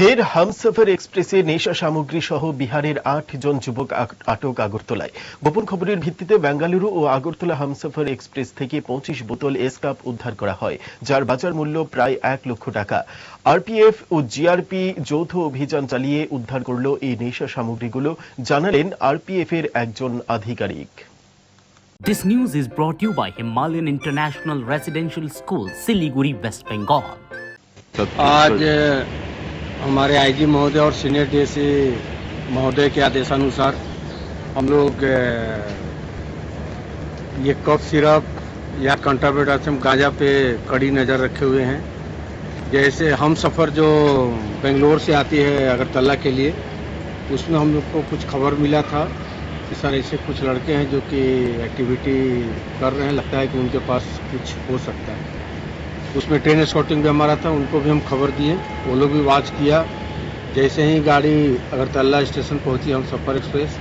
ফের হামসফর এক্সপ্রেসে নেশা সামগ্রী সহ বিহারের আট জন যুবক আটক আগরতলায়। গোপন খবরের ভিত্তিতে বেঙ্গালুরু ও আগরতলা হামসফর এক্সপ্রেস থেকে পঁচিশ বোতল এসকাপ উদ্ধার করা হয় যার বাজার মূল্য প্রায় এক লক্ষ টাকা। আরপিএফ ও জিআরপি যৌথ অভিযান চালিয়ে উদ্ধার করল এই নেশা সামগ্রীগুলো জানালেন আরপিএফ এর একজন আধিকারিক। This news is brought to you by Himalayan International Residential School, Siliguri, West Bengal. আজ हमारे आईजी महोदय और सीनियर डीएससी महोदय के आदेशानुसार हम लोग ये कफ सिरप या कंट्राबेटासम गांजा पे कड़ी नज़र रखे हुए हैं। जैसे हम सफ़र जो बेंगलोर से आती है अगरतला के लिए, उसमें हम लोग को कुछ खबर मिला था कि सर ऐसे कुछ लड़के हैं जो कि एक्टिविटी कर रहे हैं, लगता है कि उनके पास कुछ हो सकता है। उसमें ट्रेन स्कॉटिंग भी हमारा था उनको भी हम खबर दिए वो लोग भी वॉच किया जैसे ही गाड़ी अगरतला स्टेशन पहुंची हम सफर एक्सप्रेस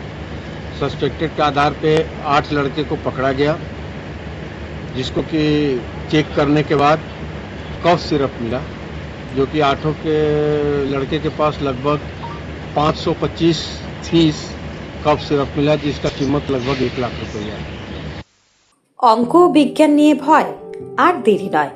सस्पेक्टेड के आधार पे आठ लड़के को पकड़ा गया जिसको कि चेक करने के बाद कफ सिरप मिला जो कि आठों के लड़के के पास लगभग 525 फीस कफ सिरप मिला जिसका कीमत लगभग एक लाख रुपया है অঙ্ক ও বিজ্ঞান নিয়ে ভয় আর দেরি নয়